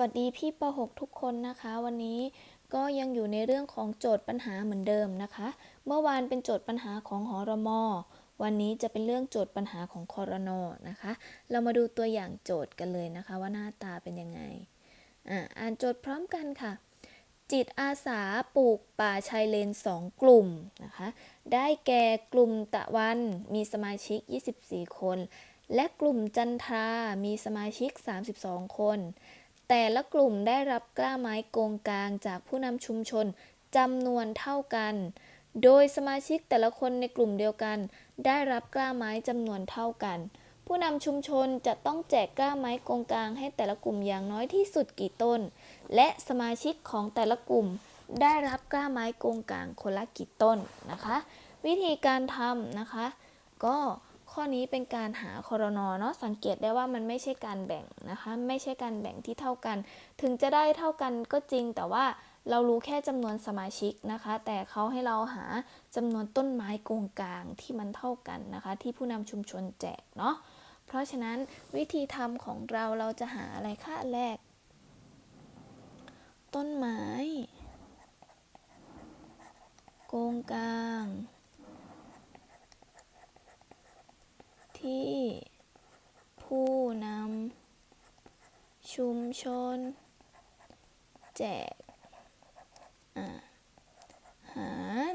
วัสดีพี่ป .6 ทุกคนนะคะ วันนี้ก็ยังอยู่ในเรื่องของโจทย์ปัญหาเหมือนเดิมนะคะ เมื่อวานเป็นโจทย์ปัญหาของหอรมอวันนี้จะเป็นเรื่องโจทย์ปัญหาของคอรนอนะคะ เรามาดูตัวอย่างโจทย์กันเลยนะคะ ว่าหน้าตาเป็นยังไงอ่าอ่านโจทย์พร้อมกันค่ะ จิตอาสาปลูกป่าชายเลน 2 กลุ่มนะคะ ได้แก่กลุ่มตะวันมีสมาชิก 24 คน และกลุ่มจันทรามีสมาชิก 32 คน แต่ละกลุ่มได้รับกล้าไม้โกงกลางจากผู้นำชุมชนจำนวนเท่ากัน โดยสมาชิกแต่ละคนในกลุ่มเดียวกัน ได้รับกล้าไม้จำนวนเท่ากัน ผู้นำชุมชนจะต้องแจกกล้าไม้โกงกลางให้แต่ละกลุ่มอย่างน้อยที่สุดกี่ต้น และสมาชิกของแต่ละกลุ่ม ได้รับกล้าไม้โกงกลางคนละกี่ต้นนะคะ วิธีการทำนะคะ ก็ ข้อนี้เป็นการหาคอรนอเนาะสังเกตได้ว่ามันไม่ใช่การแบ่งนะคะ ไม่ใช่การแบ่งที่เท่ากัน ถึงจะได้เท่ากันก็จริง แต่ว่าเรารู้แค่จำนวนสมาชิกนะคะ แต่เขาให้เราหาจำนวนต้นไม้โกงกลางที่มันเท่ากันนะคะ ที่ผู้นำชุมชนแจกเนาะเพราะฉะนั้นวิธีทำของเราเราจะหาอะไรค่าแรก ต้นไม้ โกงกลาง ที่ผู้นำชุมชน แจกหา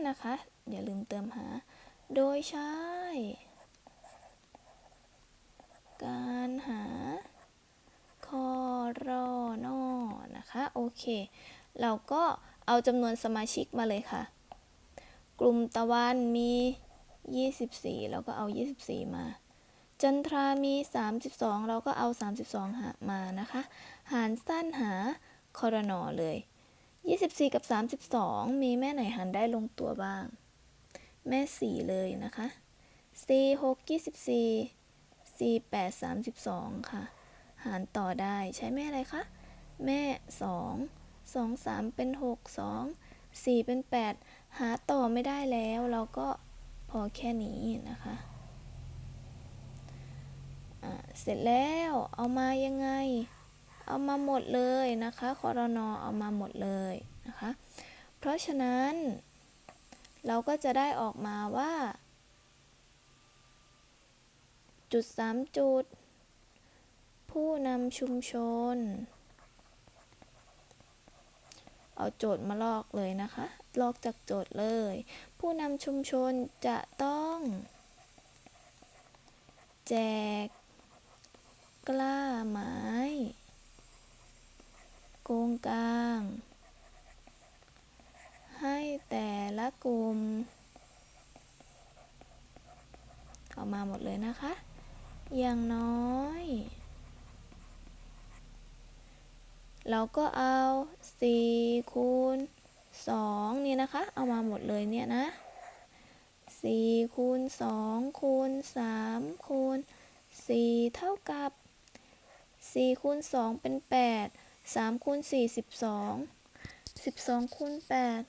นะคะ อย่าลืมเติมหา โดยใช้ การหาคอรอนอนะคะ โอเค เราก็เอาจำนวนสมาชิกมาเลยค่ะ กลุ่มตะวันมี 24เราก็เอา 24 มา จันทรามี 32 เราก็เอา 32 มานะคะ หารสั้นหาคอรนอเลย 24 กับ 32 มีแม่ไหนหารได้ลงตัวบ้าง แม่ 4 เลยนะคะ 4 6 24 4 8 32 ค่ะ หารต่อได้ใช้แม่อะไรคะ แม่ 2 2 3 เป็น 6 2 4 เป็น 8 หาต่อไม่ได้แล้ว เราก็พอแค่นี้นะคะ เสร็จแล้วเอามายังไง เอามาหมดเลยนะคะคอรนอเอามาหมดเลยนะคะ เพราะฉะนั้น เราก็จะได้ออกมาว่า จุด 3 จุด ผู้นำชุมชน เอาโจทย์มาลอกเลยนะคะ ลอกจากโจทย์เลย ผู้นำชุมชนจะต้อง แจก กล้าไม้ โกงกลาง ให้แต่ละกลุ่มเอามาหมดเลยนะคะ อย่างน้อย เราก็เอา4คูณ2นี่นะคะ เอามาหมดเลยเนี่ยนะ4คูณ2คูณ3คูณ4เท่ากับ 4คูณ2เป็น 8 3คูณ4 12 12คูณ8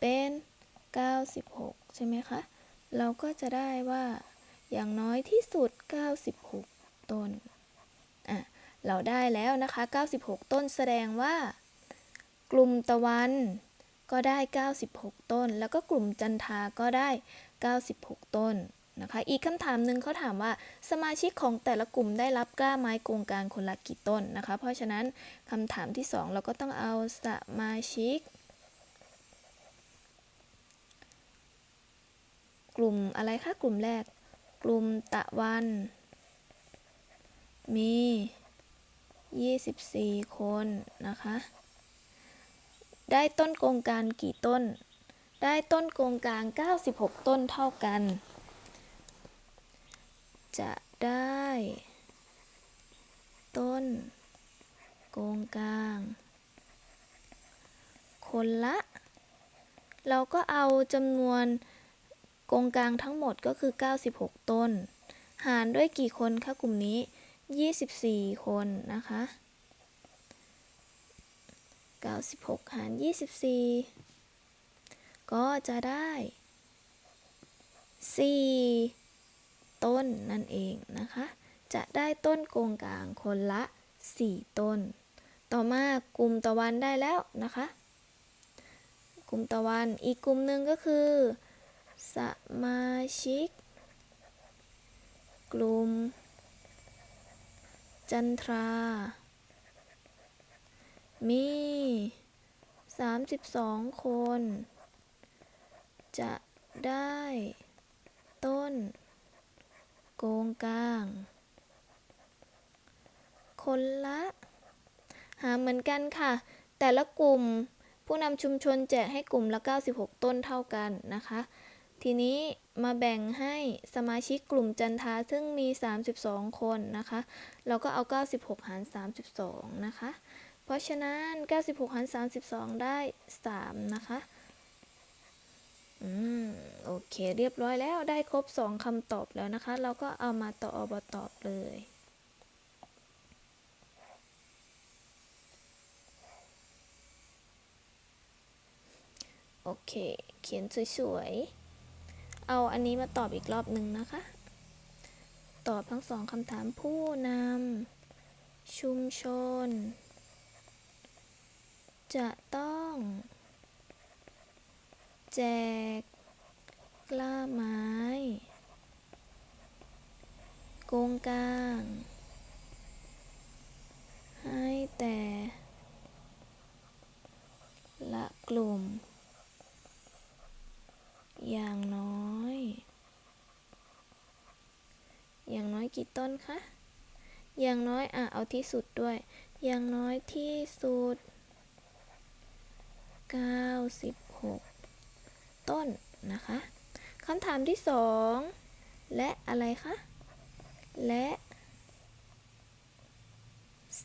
เป็น 96 ใช่ไหมคะ เราก็จะได้ว่าอย่างน้อยที่สุด 96 ต้น อะ เราได้แล้วนะคะ 96 ต้นแสดงว่า กลุ่มตะวันก็ได้ 96 ต้น แล้วก็กลุ่มจันทาก็ได้ 96 ต้น นะคะ อีกคำถามหนึ่งเขาถามว่าสมาชิกของแต่ละกลุ่มได้รับกล้าไม้โกงกลางคนละกี่ต้นนะคะ เพราะฉะนั้นคำถามที่ 2 เราก็ต้องเอาสมาชิก กลุ่มอะไรคะกลุ่มแรก กลุ่มตะวัน มี 24 คนนะคะ ได้ต้นโกงกางกี่ต้นได้ต้นโกงกลาง 96 ต้นเท่ากัน จะได้ ต้น โกงกลาง คนละ เราก็เอาจำนวนโกงกลางทั้งหมดก็คือ 96 ต้น หารด้วยกี่คนคะกลุ่มนี้ 24 คนนะคะ 96 หาร 24 ก็จะได้ 4 ต้นนั่นเองนะคะ จะได้ต้นโกงกลางคนละ 4 ต้น ต่อมากลุ่มตะวันได้แล้วนะคะ กลุ่มตะวันอีกกลุ่มหนึ่งก็คือสมาชิก กลุ่ม จันทรา มี 32 คน จะได้ต้น โกงกลาง คนละ หาเหมือนกันค่ะ แต่ละกลุ่มผู้นำชุมชนแจกให้กลุ่มละ 96 ต้นเท่ากันนะคะ ทีนี้มาแบ่งให้สมาชิกกลุ่มจันทาซึ่งมี 32 คนนะคะ เราก็เอา 96 หาร 32 นะคะ เพราะฉะนั้น 96 หาร 32 ได้ 3 นะคะ อืมโอเคเรียบร้อยแล้วได้ครบ2คำตอบแล้วนะคะ เราก็เอามาต่ออบตอบเลยโอเค เขียนสวยๆ เอาอันนี้มาตอบอีกรอบหนึ่งนะคะ ตอบทั้งสองคำถามผู้นำชุมชน จะต้อง แจก กล้าไม้ โกงกลาง ให้แต่ ละกลุ่ม อย่างน้อย อย่างน้อยกี่ต้นคะ อย่างน้อยอะเอาที่สุดด้วย อย่างน้อยที่สุด 96 ต้นนะคะคำถามที่สองและอะไรคะ และ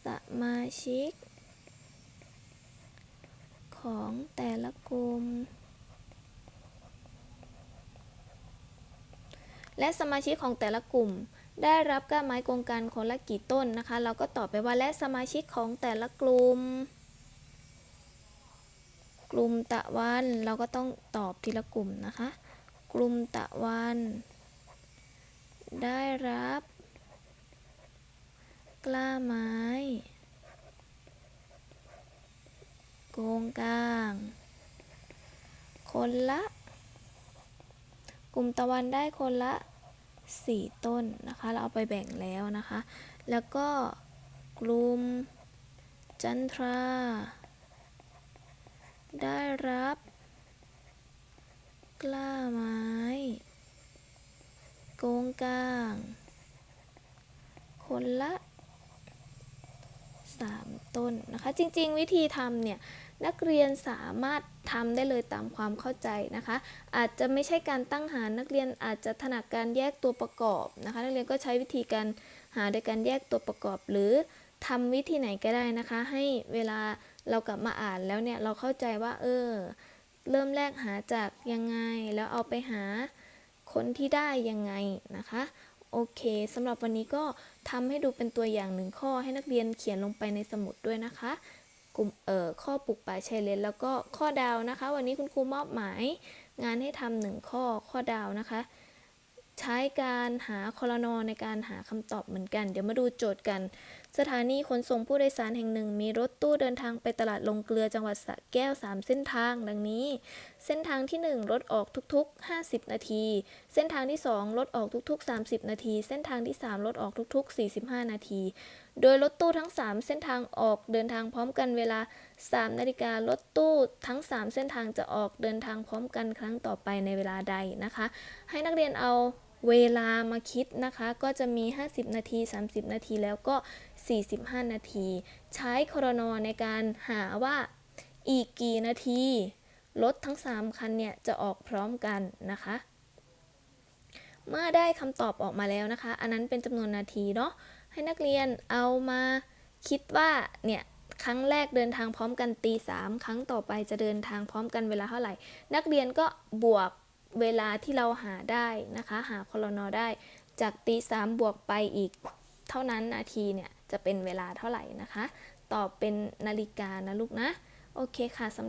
สมาชิก ของแต่ละกลุ่ม และสมาชิกของแต่ละกลุ่ม ได้รับก้าไม้กงกันคนละกี่ต้นนะคะ เราก็ตอบไปว่าและสมาชิกของแต่ละกลุ่ม ลุ่มตะวันเราก็ต้องตอบทีละกลุ่มนะคะ กลุ่มตะวัน ได้รับ กล้าไม้โกงกลาง คนละ กลุ่มตะวันได้คนละ 4 ต้นนะคะ เราเอาไปแบ่งแล้วนะคะ แล้วก็กลุ่มจันทรา ได้รับ กล้าไม้ โกงกลาง คนละ 3 ต้นนะคะ จริง ๆ วิธีทำเนี่ยนักเรียนสามารถทำได้เลยตามความเข้าใจนะคะ อาจจะไม่ใช่การตั้งหารนักเรียนอาจจะถนัดการแยกตัวประกอบนะคะ นักเรียนก็ใช้วิธีการหาโดยการแยกตัวประกอบหรือ ทำวิธีไหนก็ได้นะคะ ให้เวลาเรากลับมาอ่านแล้วเนี่ยเราเข้าใจว่า เออ เริ่มแรกหาจากยังไง แล้วเอาไปหาคนที่ได้ยังไงนะคะ โอเคสำหรับวันนี้ก็ทำให้ดูเป็นตัวอย่างหนึ่งข้อให้นักเรียนเขียนลงไปในสมุดด้วยนะคะกลุ่มเอ่อข้อปลูกป่าชายเลนแล้วก็ข้อดาวนะคะ วันนี้คุณครูมอบหมาย งานให้ทำหนึ่งข้อข้อดาวนะคะ ใช้การหาคอรนอในการหาคำตอบเหมือนกัน เดี๋ยวมาดูโจทย์กัน สถานีขนส่งผู้โดยสารแห่งหนึ่ง มีรถตู้เดินทางไปตลาดลงเกลือจังหวัดสระแก้ว 3 เส้นทาง ดังนี้ เส้นทางที่ 1 รถออกทุกๆ 50 นาที เส้นทางที่ 2 รถออกทุกๆ 30 นาที เส้นทางที่ 3 รถออกทุกๆ 45 นาที โดยรถตู้ทั้ง 3 เส้นทางออกเดินทางพร้อมกันเวลา 3 นาฬิการถตู้ทั้ง 3 เส้นทางจะออกเดินทางพร้อมกันครั้งต่อไปในเวลาใดนะคะ ให้นักเรียนเอา เวลามาคิดนะคะ ก็จะมี 50 นาที 30 นาทีแล้วก็ 45 นาที ใช้ครนในการหาว่าอีกกี่นาที รถทั้ง 3 คันเนี่ย จะออกพร้อมกันนะคะ เมื่อได้คำตอบออกมาแล้วนะคะ อันนั้นเป็นจำนวนนาทีเนาะให้นักเรียนเอามาคิดว่าเนี่ยครั้งแรกเดินทางพร้อมกันตีสามครั้งต่อไปจะเดินทางพร้อมกันเวลาเท่าไหร่ นักเรียนก็บวก เวลาที่เราหาได้นะคะ หาคลนได้ จากตีสามบวกไปอีก เท่านั้นนาทีเนี่ยจะเป็นเวลาเท่าไหร่นะคะ ตอบเป็นนาฬิกานะลูกนะ โอเคค่ะสำ